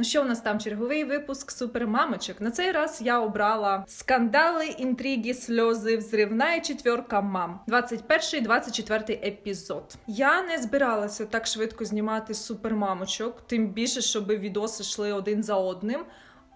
Ну що у нас там черговий випуск супермамочок? На цей раз я обрала скандали, інтриги, сльози, взривна і четверка мам. 21-24 епізод. Я не збиралася так швидко знімати супермамочок, тим більше, щоб відоси йшли один за одним.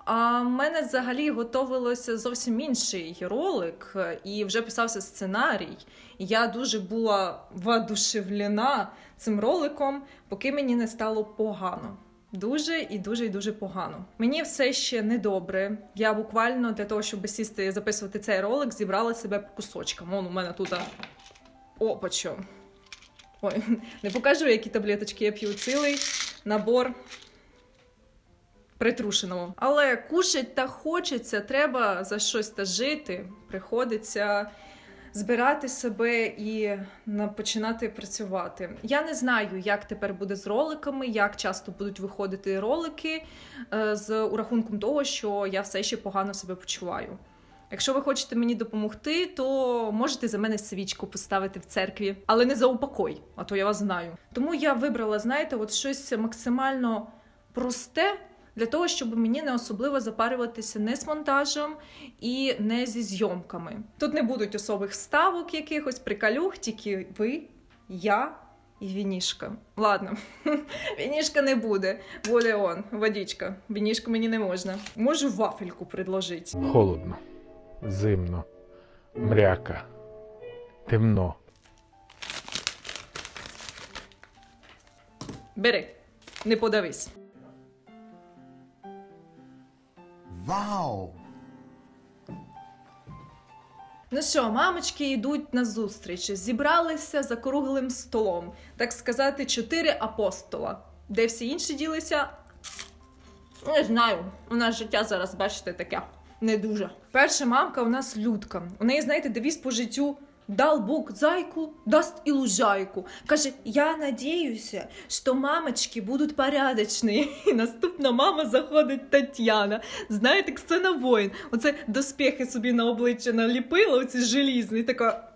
А в мене взагалі готовилося зовсім інший ролик, і вже писався сценарій. Я дуже була воодушевлена цим роликом, поки мені не стало погано. Дуже і дуже і дуже погано. Мені все ще недобре. Я буквально для того, щоб сісти і записувати цей ролик, зібрала себе по кусочкам. Вон у мене тут опачо. Ой, не покажу, які таблеточки я п'ю. Цілий набор притрушеного. Але кушать та хочеться, треба за щось та жити. Приходиться збирати себе і починати працювати. Я не знаю, як тепер буде з роликами, як часто будуть виходити ролики е, з урахунком того, що я все ще погано себе почуваю. Якщо ви хочете мені допомогти, то можете за мене свічку поставити в церкві, але не за упокой, а то я вас знаю. Тому я вибрала, знаєте, от щось максимально просте для того, щоб мені не особливо запарюватися не з монтажем і не зі зйомками. Тут не будуть особих вставок якихось, приколюх, тільки ви, я і вінішка. Ладно, вінішка не буде. Буде он, водичка. Вінішку мені не можна. Можу вафельку предложити. Холодно, зимно, мряка, темно. Бери, не подавись. Вау! Ну що, мамочки йдуть на зустріч, зібралися за круглим столом, так сказати, чотири апостола. Де всі інші ділися? Не знаю. У нас життя зараз, бачите, таке не дуже. Перша мамка у нас людка. У неї, знаєте, девіз по життю. Дал Бог зайку, даст і лужайку. Каже, я надіюся, що мамочки будуть порядочні. І наступна мама заходить Тетяна. Знаєте, Ксена воїн. Оце доспіхи собі на обличчя наліпила, оці желізні, така.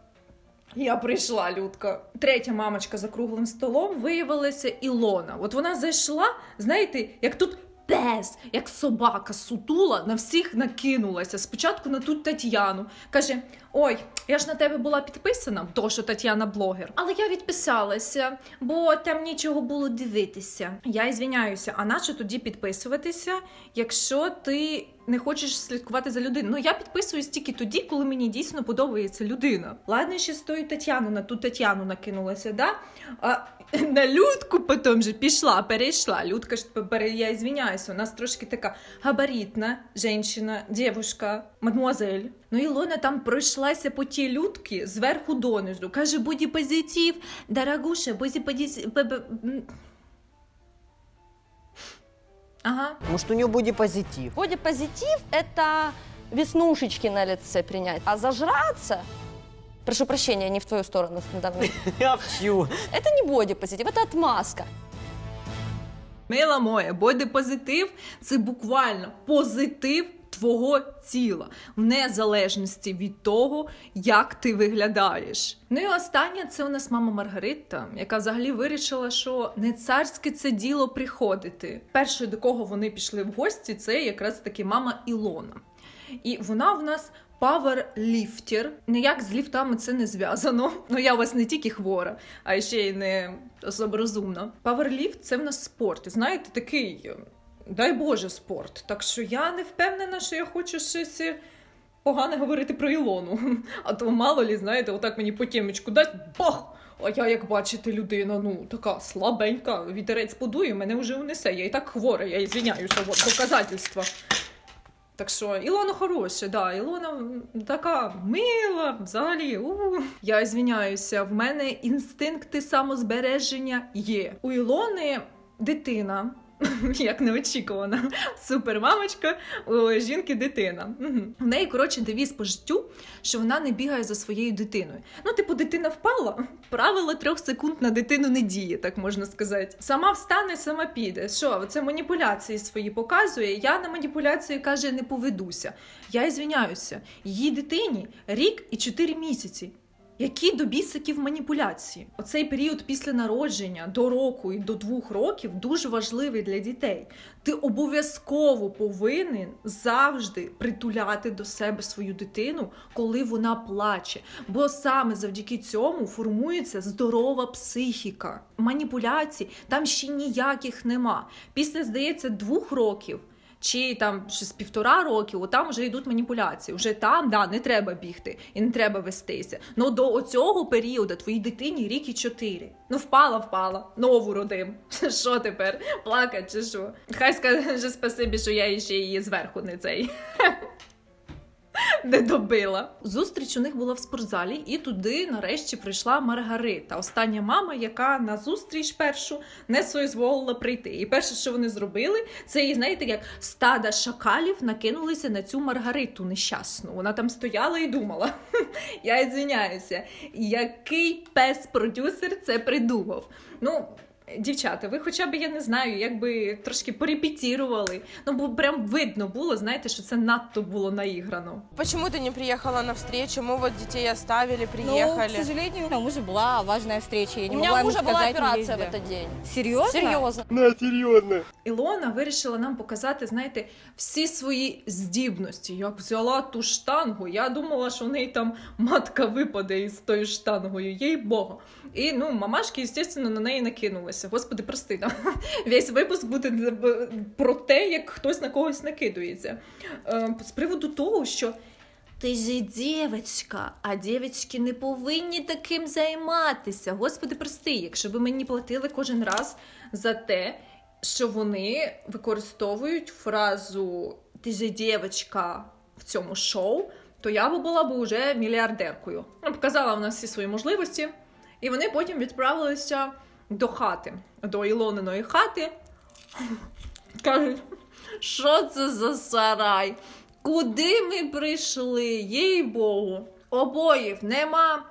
Я прийшла, Людка. Третя мамочка за круглим столом виявилася Ілона. От вона зайшла, знаєте, як тут пес, як собака сутула, на всіх накинулася. Спочатку на ту Тетяну. Каже: Ой, я ж на тебе була підписана, то що Тетяна блогер. Але я відписалася, бо там нічого було дивитися. Я звіняюся, а нащо тоді підписуватися, якщо ти не хочеш слідкувати за людиною? Ну я підписуюсь тільки тоді, коли мені дійсно подобається людина. Ладно, ще з тою Тетяну на ту Тетяну накинулася, да? А на Людку потім же пішла, перейшла. Людка ж пере- я извиняюся, у нас трошки така габаритна жінка, дівушка, мадмуазель. Ну Ілона там пройшлася по тій людки зверху донизу. Каже, будь позитив, дорогуша, будь позитив. Ага. Может, у нее бодипозитив. Бодипозитив – это веснушечки на лице принять, а зажраться, прошу прощения, не в твою сторону недавно, Я вчу. это не бодипозитив, это отмазка. Мила моя, бодипозитив це буквально позитив твого тіла, в незалежності від того, як ти виглядаєш. Ну і останнє це у нас мама Маргарита, яка взагалі вирішила, що не царське це діло приходити. Першою, до кого вони пішли в гості, це якраз таки мама Ілона. І вона в нас паверліфтер. Ніяк з ліфтами це не зв'язано. Ну я у вас не тільки хвора, а ще й не особо розумна. Паверліфт це в нас спорт. Знаєте, такий, е, дай Боже, спорт. Так що я не впевнена, що я хочу щось. е, Погано говорити про Ілону. А то мало лі, знаєте, отак мені по тємечку дасть бах! А я, як бачите, людина, ну така слабенька, вітерець подує, мене вже унесе. Я і так хвора, я ізвиняюся, от доказательства. Так що Ілона хороша, да, Ілона така мила, взагалі. У. Я звіняюся, в мене інстинкти самозбереження є. У Ілони дитина. Як неочікувано. Супермамочка, у жінки дитина. Мгм. В неї, коротше, девіз по життю, що вона не бігає за своєю дитиною. Ну, типу, дитина впала, правило трьох секунд на дитину не діє, так можна сказати. Сама встане, сама піде. Що, це маніпуляції свої показує. Я на маніпуляції каже, не поведуся. Я ізвиняюся. Її дитині рік і чотири місяці. Які до бісиків маніпуляції? Оцей період після народження до року і до двох років дуже важливий для дітей. Ти обов'язково повинен завжди притуляти до себе свою дитину, коли вона плаче. Бо саме завдяки цьому формується здорова психіка. Маніпуляцій там ще ніяких нема. Після, здається, двох років. Чи там ще з півтора року, там вже йдуть маніпуляції. Вже там да, не треба бігти і не треба вестися. Ну до оцього періоду твоїй дитині рік і чотири. Ну впала, впала, нову родим. Що тепер? Плакать чи що? Хай скаже спасибі, що я ще її зверху не цей. Не добила. Зустріч у них була в спортзалі, і туди нарешті прийшла Маргарита, остання мама, яка на зустріч першу не соізволила прийти. І перше, що вони зробили, це і знаєте, як стада шакалів накинулися на цю Маргариту нещасну. Вона там стояла і думала. Я звиняюся, який пес-продюсер це придумав. Ну. Дівчата, ви хоча б я не знаю, якби трошки порепетірували. Ну, бо прям видно було, знаєте, що це надто було наіграно. Почему ты не приехала на встречу? Мы вот детей оставили, Ну, приехали. к сожалению, у мужа была важная встреча. Я не У могла меня ему мужа была сказать, не операция в езди. этот день. Серьезно? Серьезно. Ілона вирішила нам показати, знаєте, всі свої здібності. Як взяла ту штангу. Я думала, що в неї там матка випаде із тою штангою, їй Богу. І ну, мамашки, звісно, на неї накинулися. Господи, прости нам. Весь випуск буде про те, як хтось на когось накидується. Е, З приводу того, що. Ти ж дівчинка, а дівчатки не повинні таким займатися. Господи, прости, якщо ви мені платили кожен раз за те, що вони використовують фразу Ти же дівчинка в цьому шоу, то я б була б уже мільярдеркою. Показала в нас всі свої можливості, і вони потім відправилися до хати, до Ілониної хати. Кажуть, що це за сарай? Куди ми прийшли? Їй Богу, обоїв нема,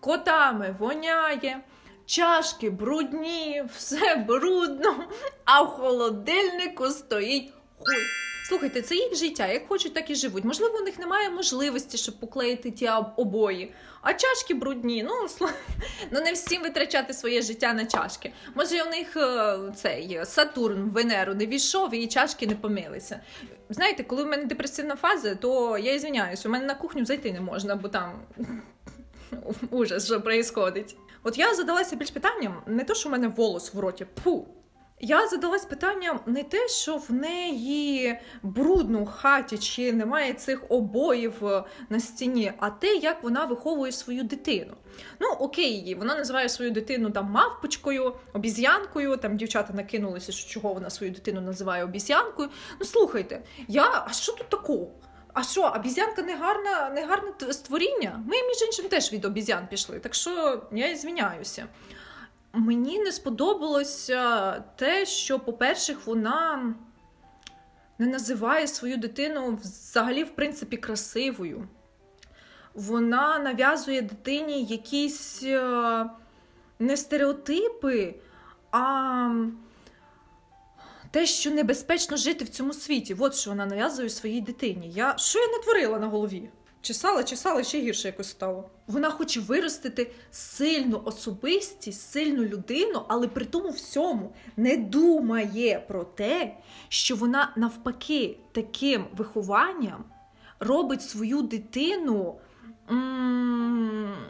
котами воняє, чашки брудні, все брудно, а в холодильнику стоїть хуй. Слухайте, це їх життя, як хочуть, так і живуть. Можливо, у них немає можливості, щоб поклеїти ті обої. А чашки брудні. Ну, сл- ну не всім витрачати своє життя на чашки. Може, у них е, цей Сатурн Венеру не війшов і чашки не помилися. Знаєте, коли в мене депресивна фаза, то я ізвиняюсь, у мене на кухню зайти не можна, бо там ужас, що відбувається. От я задалася більш питанням, не то, що в мене волос в роті, пу. Я задалась питанням не те, що в неї брудно в хаті чи немає цих обоїв е, на стіні, а те, як вона виховує свою дитину. Ну, окей, вона називає свою дитину там мавпочкою, обіз'янкою. Там дівчата накинулися, що чого вона свою дитину називає обіз'янкою. Ну слухайте, я а що тут такого? А що, обіз'янка не гарна, не гарне створіння? Ми, між іншим, теж від обіз'ян пішли, так що я звіняюся. Мені не сподобалося те, що, по-перше, вона не називає свою дитину взагалі, в принципі, красивою. Вона нав'язує дитині якісь е, не стереотипи, а те, що небезпечно жити в цьому світі. От що вона нав'язує своїй дитині. Я що я натворила на голові? Чесала, чесала, ще гірше якось стало. Вона хоче виростити сильну особистість, сильну людину, але при тому всьому не думає про те, що вона навпаки таким вихованням робить свою дитину.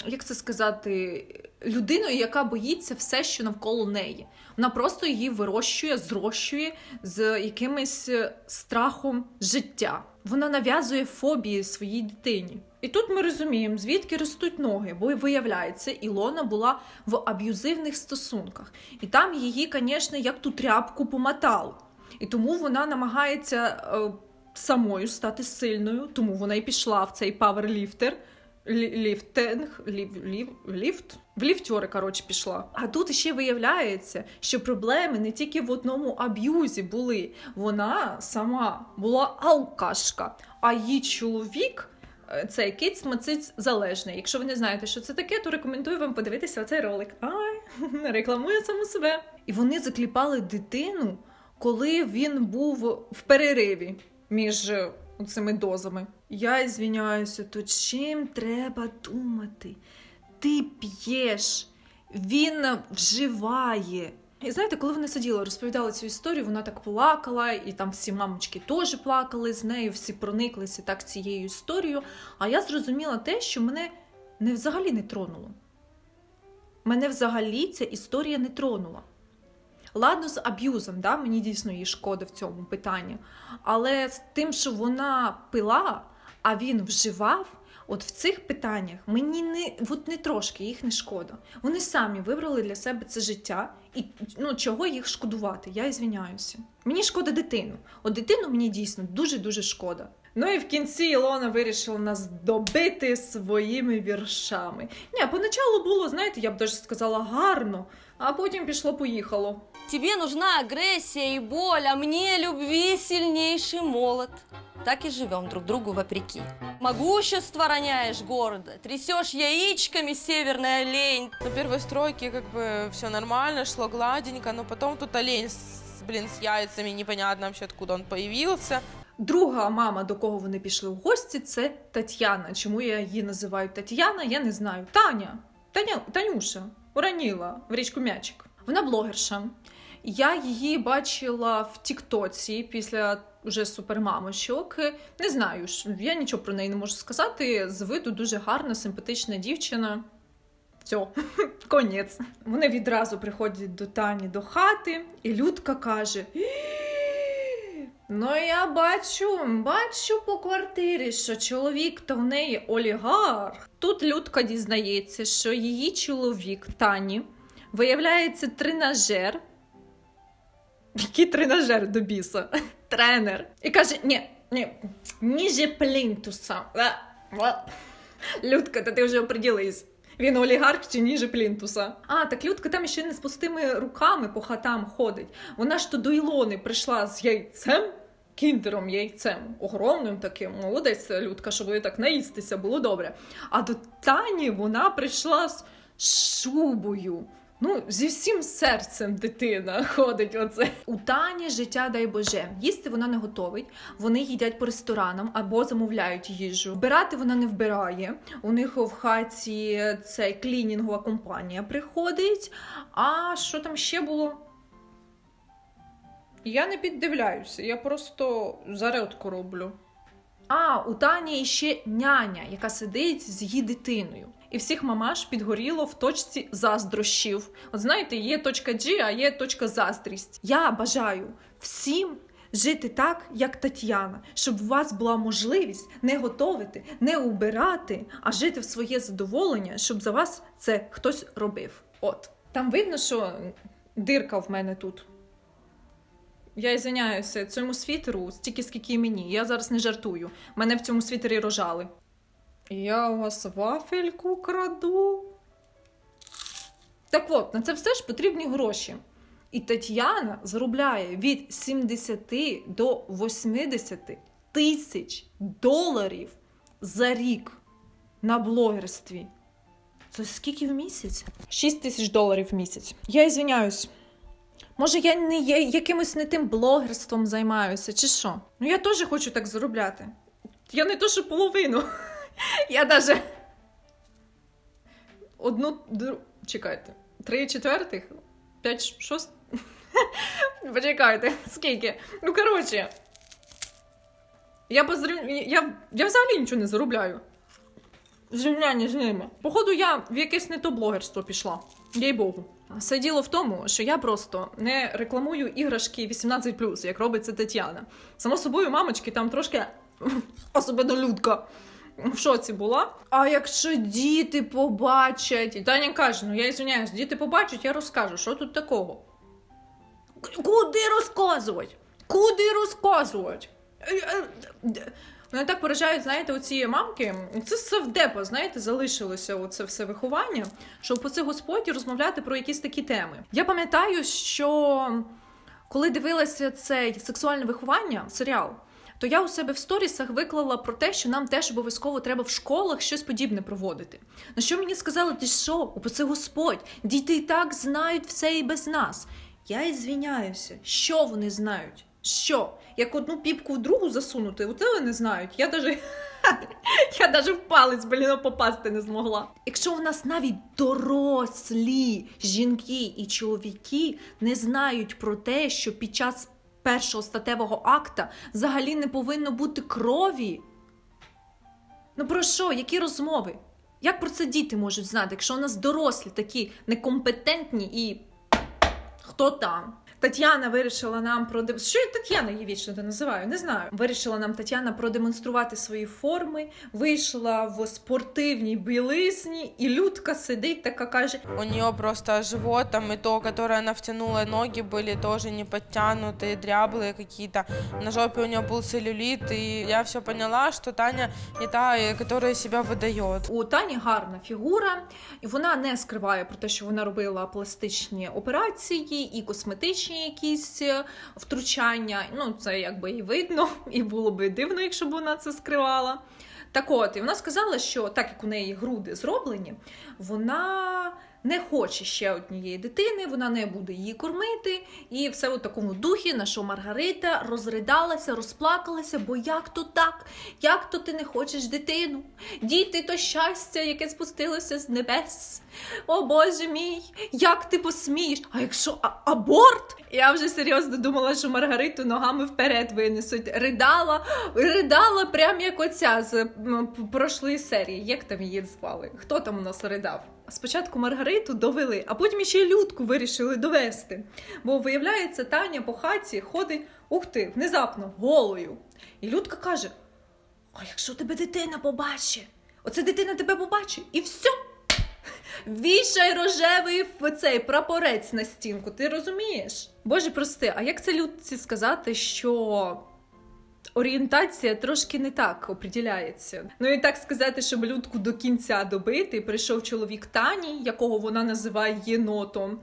Як це сказати, людиною, яка боїться все, що навколо неї. Вона просто її вирощує, зрощує з якимось е, страхом життя. Вона нав'язує фобії своїй дитині. І тут ми розуміємо, звідки ростуть ноги, бо виявляється, Ілона була в аб'юзивних стосунках, і там її, звісно, як ту тряпку помотали. І тому вона намагається е, самою стати сильною, тому вона і пішла в цей паверліфтер. Лі- Ліфтинг, лів, лів, ліфт, в ліфтьори, коротше, пішла. А тут ще виявляється, що проблеми не тільки в одному аб'юзі були. Вона сама була алкашка, а її чоловік. е, Цей киць мациць залежний. Якщо ви не знаєте, що це таке, то рекомендую вам подивитися цей ролик. Ай, рекламує саму себе. І вони закліпали дитину, коли він був в перериві між е, цими дозами. Я звіняюся, то чим треба думати? ти п'єш, він вживає. І знаєте, коли вона сиділа, розповідала цю історію, вона так плакала, і там всі мамочки теж плакали з нею, всі прониклися так цією історією. А я зрозуміла те, що мене не взагалі не тронуло. Мене взагалі ця історія не тронула. Ладно, з аб'юзом, да, мені дійсно їй шкода в цьому питанні. Але з тим, що вона пила, а він вживав, от в цих питаннях мені не, от не трошки їх не шкода. Вони самі вибрали для себе це життя, і ну, чого їх шкодувати? Я ізвиняюся. Мені шкода дитину. От дитину мені дійсно дуже-дуже шкода. Ну і в кінці Ілона вирішила нас добити своїми віршами. Ні, поначалу було, знаєте, я б даже сказала гарно, а потім пішло-поїхало. Тебе нужна агрессия и боль, а мне любви сильнейший молот. Так и живем друг другу вопреки. Могущество роняешь гордо, трясешь яичками северная лень. На первой стройке как бы все нормально, шло гладенько, но потом тут олень, с, блин, с яйцами, непонятно вообще откуда он появился. Друга мама, до кого вони пішли в гості, це Тетяна. Чому я її називаю Тетяна, я не знаю. Таня, Таня, Танюша, ураніла в річку М'ячик. Вона блогерша. Я її бачила в Тіктоці після вже супермамочок. Не знаю, я нічого про неї не можу сказати. З виду дуже гарна, симпатична дівчина. Все, конець. Вони відразу приходять до Тані до хати, і Людка каже: Ну, я бачу, бачу по квартирі, що чоловік то в неї олігарх. Тут Людка дізнається, що її чоловік Тані виявляється тренажер. Який тренажер до біса? Тренер. І каже: ні, ні, ніже плінтуса. Людка, та ти вже оприділись. Він олігарх чи ніже плінтуса. А, так Людка там ще не з пустими руками по хатам ходить. Вона ж то до Ілони прийшла з яйцем, кіндером яйцем, огромним таким. Молодець, Людка, щоб ви так наїстися, було добре. А до Тані вона прийшла з шубою. Ну, зі всім серцем дитина ходить оце. У Тані життя дай Боже. Їсти вона не готовить. Вони їдять по ресторанам або замовляють їжу. Вбирати вона не вбирає. У них в хаті цей клінінгова компанія приходить. А що там ще було? Я не піддивляюся, я просто зарядку роблю. А, у Тані ще няня, яка сидить з її дитиною. І всіх мамаш підгоріло в точці заздрощів. От знаєте, є точка G, а є точка заздрість. Я бажаю всім жити так, як Тетяна, щоб у вас була можливість не готовити, не убирати, а жити в своє задоволення, щоб за вас це хтось робив. От там видно, що дирка в мене тут. Я ізвиняюся, цьому світеру стільки, скільки і мені. Я зараз не жартую. Мене в цьому світері рожали. Я у вас вафельку краду. Так от, на це все ж потрібні гроші. І Тетяна заробляє від 70 до 80 тисяч доларів за рік на блогерстві. Це скільки в місяць? 6 тисяч доларів в місяць. Я ізвиняюсь. Може, я не я якимось не тим блогерством займаюся, чи що? Ну я теж хочу так заробляти. Я не то, що половину. Я даже одну чекайте. Три четвертих? П'ять шост. Почекайте, скільки? Ну, коротше. Я, позрів... я, я взагалі нічого не заробляю. В зрівнянні з ними. Походу, я в якесь не то блогерство пішла. Їй Богу. Все діло в тому, що я просто не рекламую іграшки 18+, як робить це Тетяна. Само собою, мамочки там трошки особливо людка. В шоці була. А якщо діти побачать, і Таня каже: ну я ізвиняюсь, діти побачать, я розкажу, що тут такого. Куди розказувати? Куди розказувати? Е, е, Мене так поражають, знаєте, оці мамки. Це совдепо, знаєте, залишилося оце все виховання, щоб по це господі розмовляти про якісь такі теми. Я пам'ятаю, що коли дивилася цей сексуальне виховання, серіал, то я у себе в сторісах виклала про те, що нам теж обов'язково треба в школах щось подібне проводити. На що мені сказали, ти що, у це Господь, діти і так знають все і без нас. Я і звіняюся, що вони знають. Що? Як одну піпку в другу засунути, оце вони знають. Я даже, я даже в палець, блін, попасти не змогла. Якщо в нас навіть дорослі жінки і чоловіки не знають про те, що під час першого статевого акта взагалі не повинно бути крові. Ну про що? Які розмови? Як про це діти можуть знати, якщо у нас дорослі такі некомпетентні і хто там? Тетяна вирішила нам продем... Що я Тетяна її вічно не називаю? Не знаю. Вирішила нам Тетяна продемонструвати свої форми. Вийшла в спортивній білизні, і Людка сидить така каже: У нее просто живот там и то, которое она втянула, ноги были тоже не подтянутые, дряблые какие-то. На жопе у нее был целлюлит, и я все поняла, что Таня не та, э, которая себя выдает. У Тані гарна фігура, і вона не скриває про те, що вона робила пластичні операції і косметичні якісь е, втручання. Ну, це якби і видно, і було би дивно, якщо б вона це скривала. Так от, і вона сказала, що так як у неї груди зроблені, вона не хоче ще однієї дитини, вона не буде її кормити. І все у такому духі, на що Маргарита розридалася, розплакалася, бо як то так? Як то ти не хочеш дитину? Діти то щастя, яке спустилося з небес. О Боже мій, як ти посмієш? А якщо а- аборт? Я вже серйозно думала, що Маргариту ногами вперед винесуть. Ридала, ридала прям як оця з м, п- прошлої серії. Як там її звали? Хто там у нас ридав? Спочатку Маргариту довели, а потім ще й Людку вирішили довести. Бо виявляється, Таня по хаті ходить, ух ти, внезапно, голою. І Людка каже: А якщо тебе дитина побачить? Оце дитина тебе побачить, і все. Вішай рожевий цей прапорець на стінку, ти розумієш? Боже, прости, а як це людці сказати, що орієнтація трошки не так оприділяється? Ну і так сказати, щоб людку до кінця добити, прийшов чоловік Тані, якого вона називає єнотом.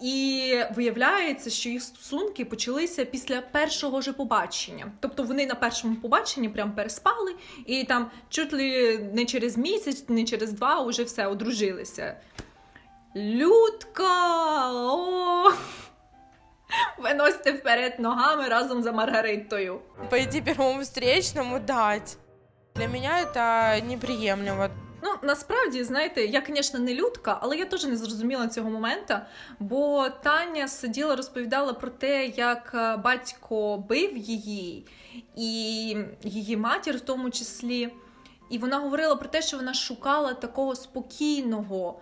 І виявляється, що їх стосунки почалися після першого же побачення. Тобто вони на першому побаченні прям переспали, і там чуть ли не через місяць, не через два вже все одружилися. Людка! О! Виносьте вперед ногами разом за Маргаритою. Пойти первому встречному дать. Для меня это неприемлемо. Ну, насправді, знаєте, я, звісно, не людка, але я теж не зрозуміла цього моменту, бо Таня сиділа, розповідала про те, як е, батько бив її, і її матір в тому числі. І вона говорила про те, що вона шукала такого спокійного,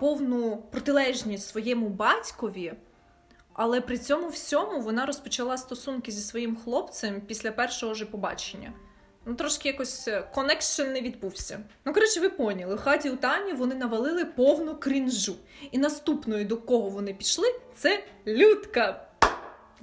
повну протилежність своєму батькові. Але при цьому всьому вона розпочала стосунки зі своїм хлопцем після першого ж побачення. Ну, трошки якось коннекшн не відбувся. Ну, коротше, ви поняли, в хаті у Тані вони навалили повну крінжу. І наступною, до кого вони пішли, це Людка.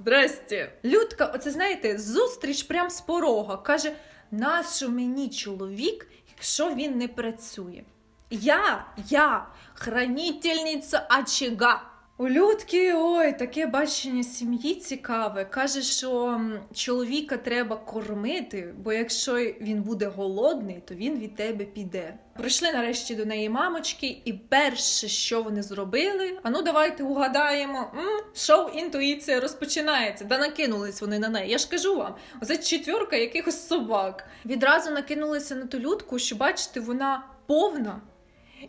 Здрасте. Людка, оце знаєте, зустріч прям з порога. Каже: нащо мені чоловік, якщо він не працює? Я, я, хранительниця очага. У Людки, ой, таке бачення сім'ї цікаве. Каже, що чоловіка треба кормити, бо якщо він буде голодний, то він від тебе піде. Прийшли нарешті до неї мамочки, і перше, що вони зробили, а ну давайте угадаємо. М, шоу інтуїція розпочинається. Да накинулись вони на неї. Я ж кажу вам, оце четвірка якихось собак. Відразу накинулися на ту людку, що бачите, вона повна.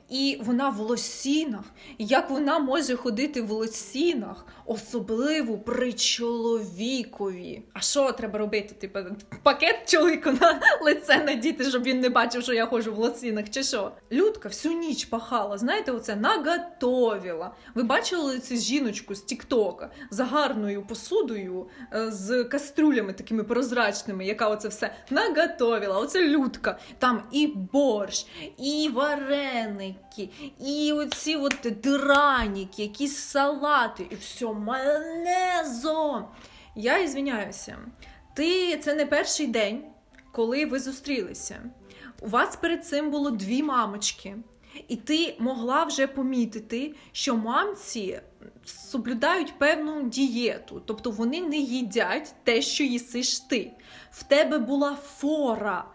І вона в лосінах. Як вона може ходити в лосінах, особливо при чоловікові? А що треба робити? Типу, пакет чоловіку на лице надіти, щоб він не бачив, що я ходжу в лосінах, чи що? Людка всю ніч пахала, знаєте, оце наготовила. Ви бачили цю жіночку з Тіктока за гарною посудою, е, з каструлями такими прозрачними, яка оце все наготовила. Оце людка. Там і борщ, і вареники, і оці от драніки, якісь салати, і все майонезом. Я ізвиняюся. Ти це не перший день, коли ви зустрілися. У вас перед цим було дві мамочки, і ти могла вже помітити, що мамці соблюдають певну дієту, тобто вони не їдять те, що їсиш ти. В тебе була фора.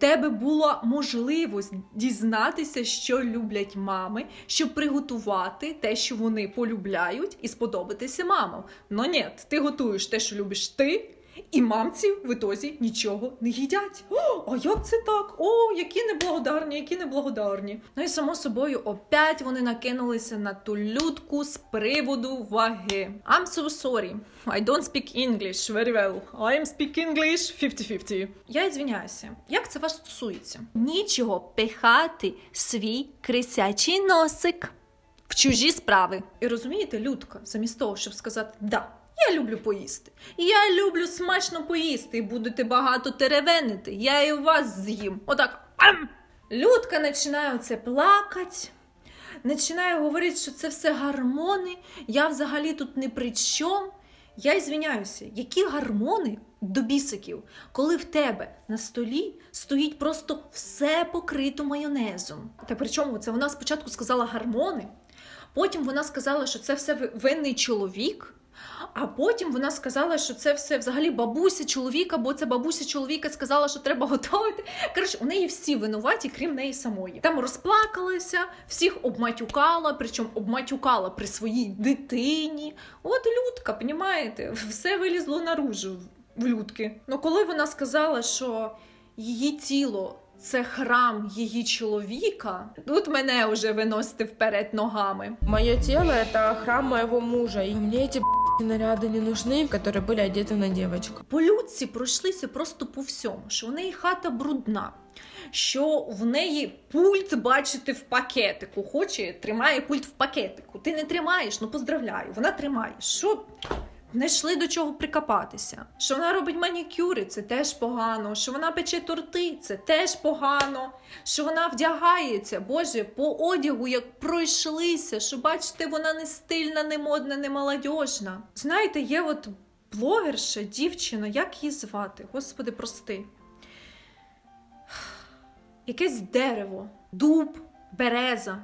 Тебе була можливість дізнатися, що люблять мами, щоб приготувати те, що вони полюбляють, і сподобатися мамам. Ну ні, ти готуєш те, що любиш ти, І мамці в ітозі нічого не їдять. О, а як це так? О, які неблагодарні, які неблагодарні. Ну і само собою, опять вони накинулися на ту людку з приводу ваги. I'm so sorry. I don't speak English very well. I am speak English 50-50. Я ізвиняюся. Як це вас стосується? Нічого пихати свій крисячий носик в чужі справи. І розумієте, Людка, замість того, щоб сказати да. Я люблю поїсти. Я люблю смачно поїсти і будете багато теревенити. Я і вас з'їм. Отак. Ам! Людка починає оце плакати, починає говорити, що це все гармони. Я взагалі тут не при чому. Я ізвиняюся, які гармони до бісиків, коли в тебе на столі стоїть просто все покрито майонезом. Та причому це вона спочатку сказала гармони, потім вона сказала, що це все винний чоловік. А потім вона сказала, що це все взагалі бабуся чоловіка, бо це бабуся чоловіка сказала, що треба готувати. Коротше, у неї всі винуваті, крім неї самої. Там розплакалася, всіх обматюкала, причому обматюкала при своїй дитині. От людка, понімаєте, все вилізло наружу в людки. Ну коли вона сказала, що її тіло. Це храм її чоловіка. Тут мене вже виносити вперед ногами. Мое тело – это храм моего мужа, и мне эти б***ь, наряды не нужны, которые были одеты на девочку. По людці пройшлися просто по всьому, що в неї хата брудна, що в неї пульт бачити в пакетику. Хоче, тримає пульт в пакетику. Ти не тримаєш, ну поздравляю, вона тримає. Що Знайшли до чого прикопатися? Що вона робить манікюри, це теж погано. Що вона пече торти, це теж погано. Що вона вдягається, Боже, по одягу як пройшлися. Що бачите, вона не стильна, не модна, не молодіжна. Знаєте, є от блогерша, дівчина, як її звати? Господи, прости. Якесь дерево, дуб, береза.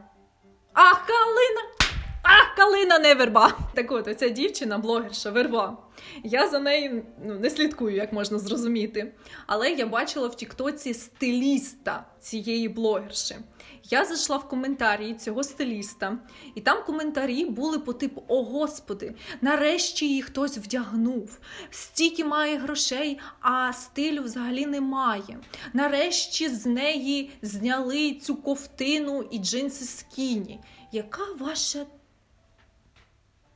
Ах, калина! Ах, калина не верба! Так от, оця дівчина, блогерша, верба. Я за нею ну, не слідкую, як можна зрозуміти. Але я бачила в Тіктоці стиліста цієї блогерши. Я зайшла в коментарі цього стиліста, і там коментарі були по типу: О Господи, нарешті її хтось вдягнув. Стільки має грошей, а стилю взагалі немає. Нарешті з неї зняли цю ковтину і джинси скіні. Яка ваша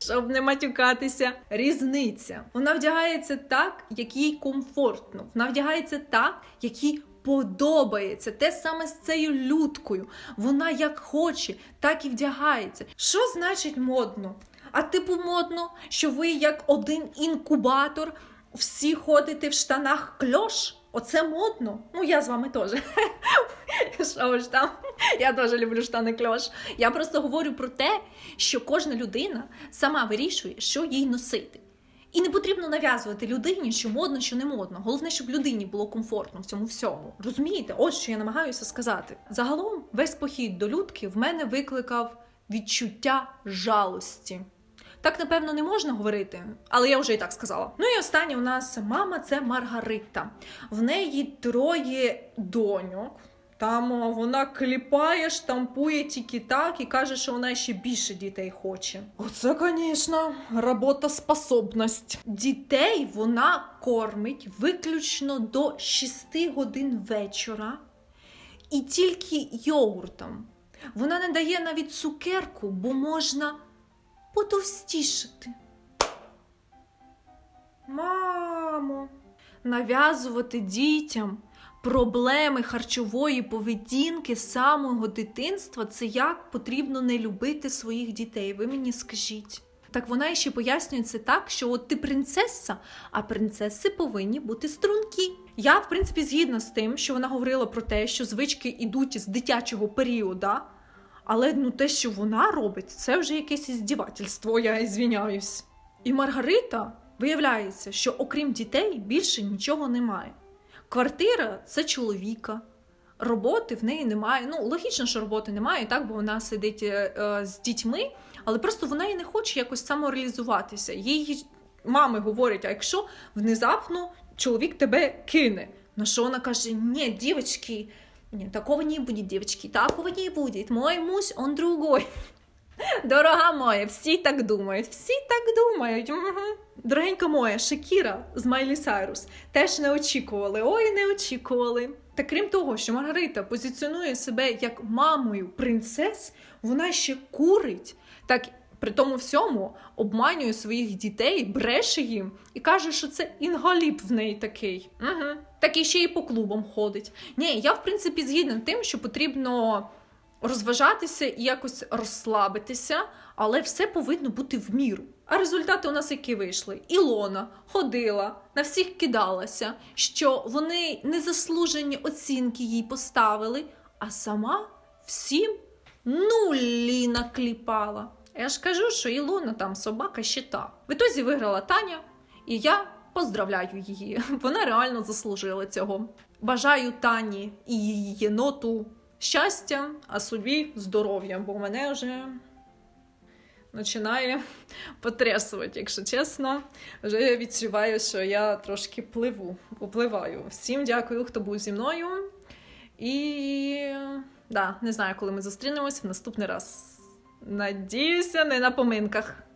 щоб не матюкатися, різниця. Вона вдягається так, як їй комфортно. Вона вдягається так, як їй подобається. Те саме з цією людкою. Вона як хоче, так і вдягається. Що значить модно? А типу модно, що ви як один інкубатор всі ходите в штанах кльош? Оце модно. Ну, я з вами теж. Що ж там? Я теж люблю штани кльош. Я просто говорю про те, що кожна людина сама вирішує, що їй носити. І не потрібно нав'язувати людині, що модно, що не модно. Головне, щоб людині було комфортно в цьому всьому. Розумієте? Ось що я намагаюся сказати. Загалом, весь похід до людки в мене викликав відчуття жалості. Так, напевно, не можна говорити, але я вже і так сказала. Ну і останнє у нас мама це Маргарита. В неї троє доньок. Там вона кліпає, штампує тільки так і каже, що вона ще більше дітей хоче. Оце, звісно, роботоспособність. Дітей вона кормить виключно до 6 годин вечора і тільки йогуртом. Вона не дає навіть цукерку, бо можна потовстішати. Мамо, нав'язувати дітям проблеми харчової поведінки самого дитинства це як потрібно не любити своїх дітей. Ви мені скажіть. Так вона ще пояснює це так, що от ти принцеса, а принцеси повинні бути стрункі. Я, в принципі, згідна з тим, що вона говорила про те, що звички йдуть з дитячого періоду. Але ну те, що вона робить, це вже якесь іздівательство, я звіняюсь. І Маргарита виявляється, що окрім дітей більше нічого немає. Квартира це чоловіка, роботи в неї немає. Ну, логічно, що роботи немає, так, бо вона сидить е, е, з дітьми, але просто вона і не хоче якось самореалізуватися. Її мами говорять: а якщо внезапно чоловік тебе кине? На що вона каже: ні, дівчатки, нет, такого не будет, девочки, такого не будет. Мой муж, он другой. Дорога моя, всі так думають, всі так думають. Угу. Дорогенька моя, Шакіра з Майлі Сайрус теж не очікували. Ой, не очікували. Та крім того, що Маргарита позиціонує себе як мамою принцес, вона ще курить. Так при тому всьому обманює своїх дітей, бреше їм і каже, що це інгаліп в неї такий. Угу. Так і ще й по клубам ходить. Ні, я в принципі згідна тим, що потрібно розважатися і якось розслабитися, але все повинно бути в міру. А результати у нас які вийшли? Ілона ходила, на всіх кидалася, що вони незаслужені оцінки їй поставили, а сама всім нулі накліпала. Я ж кажу, що Ілона там собака щита. В ітозі виграла Таня, і я поздравляю її. Вона реально заслужила цього. Бажаю Тані і її єноту щастя, а собі здоров'я, бо мене вже починає потрясувати, якщо чесно. Вже я відчуваю, що я трошки пливу, попливаю. Всім дякую, хто був зі мною. І да, не знаю, коли ми зустрінемось в наступний раз. Надіюся, не на поминках.